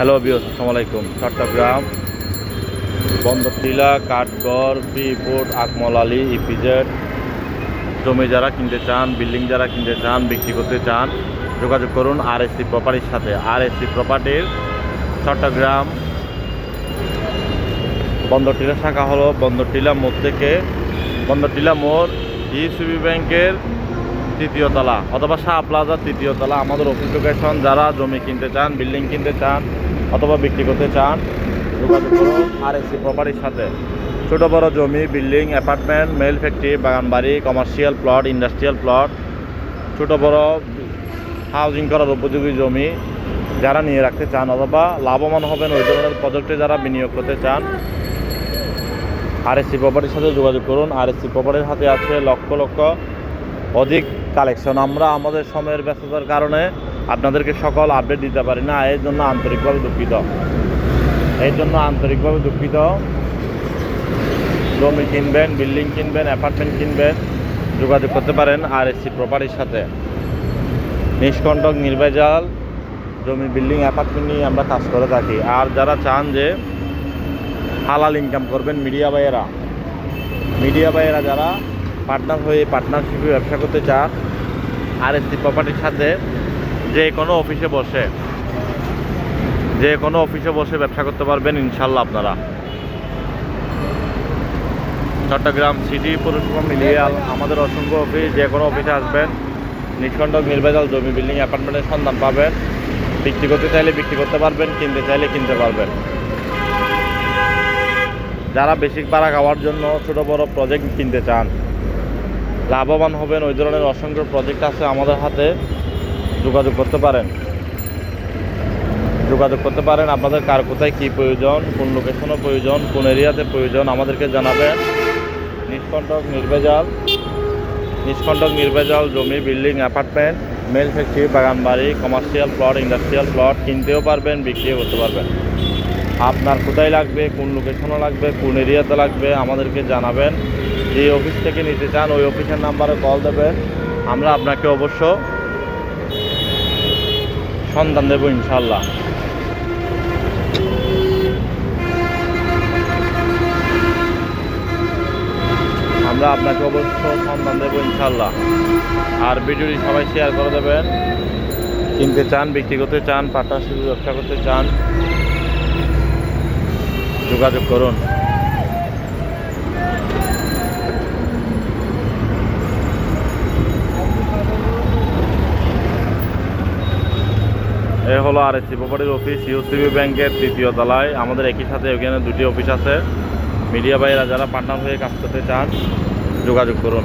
Hello বিয়স আলাইকুম। Chattogram, Bandartila, Kathgarh freeport Akmal Ali, EPZ. জমি যারা কিনতে চান, বিল্ডিং যারা কিনতে চান, বিক্রি করতে চান, যোগাযোগ করুন আর এসসি প্রপার্টির সাথে। আর এসসি প্রপার্টির চট্টগ্রাম বন্দরটিলা শাখা হলো বন্দরটিলা মোড় থেকে বন্দরটিলা মোড়, ইসিবি ব্যাংকের তৃতীয় তলা অথবা শাহ প্লাজার তৃতীয় তলা। আমাদের অফিস লোকেশন যারা জমি কিনতে চান বিল্ডিং কিনতে চান, অথবা বিক্রি করতে চান করুন আর এসি প্রপার্টির সাথে। ছোট বড় জমি বিল্ডিং অ্যাপার্টমেন্ট মেল ফ্যাক্টরি বাগান বাড়ি কমার্শিয়াল প্লট ইন্ডাস্ট্রিয়াল প্লট ছোট বড় হাউজিং করার উপযোগী জমি যারা নিয়ে রাখতে চান অথবা লাভবান হবেন, ওই ধরনের প্রজেক্টে যারা বিনিয়োগ করতে চান আর এসি প্রপার্টির সাথে যোগাযোগ করুন। আর এসি প্রপার্টির হাতে আছে লক্ষ লক্ষ অধিক কালেকশন আমরা আমাদের সময়ের ব্যস্ততার কারণে আপনাদেরকে সকল আপডেট দিতে পারি না এর জন্য আন্তরিকভাবে দুঃখিত। এর জন্য আন্তরিকভাবে দুঃখিত। জমি কিনবেন বিল্ডিং কিনবেন অ্যাপার্টমেন্ট কিনবেন, যোগাযোগ করতে পারেন আর এসি প্রপার্টির সাথে। নিষ্কণ্টক, নির্ভেজাল জমি বিল্ডিং অ্যাপার্টমেন্ট নিয়ে আমরা কাজ করে থাকি। আর যারা চান যে হালাল ইনকাম করবেন মিডিয়া ভাইয়েরা মিডিয়া ভাইয়েরা যারা পার্টনার হয়ে পার্টনারশিপে ব্যবসা করতে চান আর এসি প্রপার্টির সাথে যে কোনো অফিসে বসে, যে কোনো অফিসে বসে ব্যবসা করতে পারবেন ইনশাল্লাহ আপনারা। চট্টগ্রাম সিটি পৌরসভা মিলিয়ে আমাদের অসংখ্য অফিস যে কোনো অফিসে আসবেন নিষ্কণ্টক নির্ভেজাল জমি বিল্ডিং অ্যাপার্টমেন্টের সন্ধান পাবেন। বিক্রি করতে চাইলে বিক্রি করতে পারবেন, কিনতে চাইলে কিনতে পারবেন। যারা বেশি পাড়া খাওয়ার জন্য ছোটো বড় প্রজেক্ট কিনতে চান লাভবান হবেন, ওই ধরনের অসংখ্য প্রজেক্ট আছে আমাদের হাতে, যোগাযোগ করতে পারেন। যোগাযোগ করতে পারেন, আপনাদের কার কোথায় কী প্রয়োজন, কোন লোকেশনও প্রয়োজন, কোন এরিয়াতে প্রয়োজন, আমাদেরকে জানাবেন। নিষ্কণ্টক নির্ভেজাল নিষ্কণ্টক নির্ভেজাল জমি বিল্ডিং অ্যাপার্টমেন্ট মেল ফ্যাক্টরি বাগান বাড়ি কমার্শিয়াল প্লট ইন্ডাস্ট্রিয়াল প্লট কিনতেও পারবেন, বিক্রিও করতে পারবেন। আপনার কোথায় লাগবে, কোন লোকেশনও লাগবে, কোন এরিয়াতে লাগবে, আমাদেরকে জানাবেন। যে অফিস থেকে নিতে চান, ওই অফিসের নাম্বারে কল দেবেন। আমরা আপনাকে অবশ্য সন্ধান দেবো ইনশাল্লাহ আমরা আপনাকে অবশ্য সন্ধান দেবো ইনশাল্লাহ আর ভিডিওটি সবাই শেয়ার করে দেবেন। কিনতে চান, বিক্রি করতে চান, পার্টনারশিপ ব্যবসা করতে চান, যোগাযোগ করুন। এ হলো আর এসি প্রপার্টির অফিস, ইউসিবি ব্যাংকের তৃতীয় তলায়। আমাদের একই সাথে ওখানে দুটি অফিস আছে। মিডিয়া ভাইয়েরা যারা পার্টনার হয়ে কাজ করতে চান, যোগাযোগ করুন।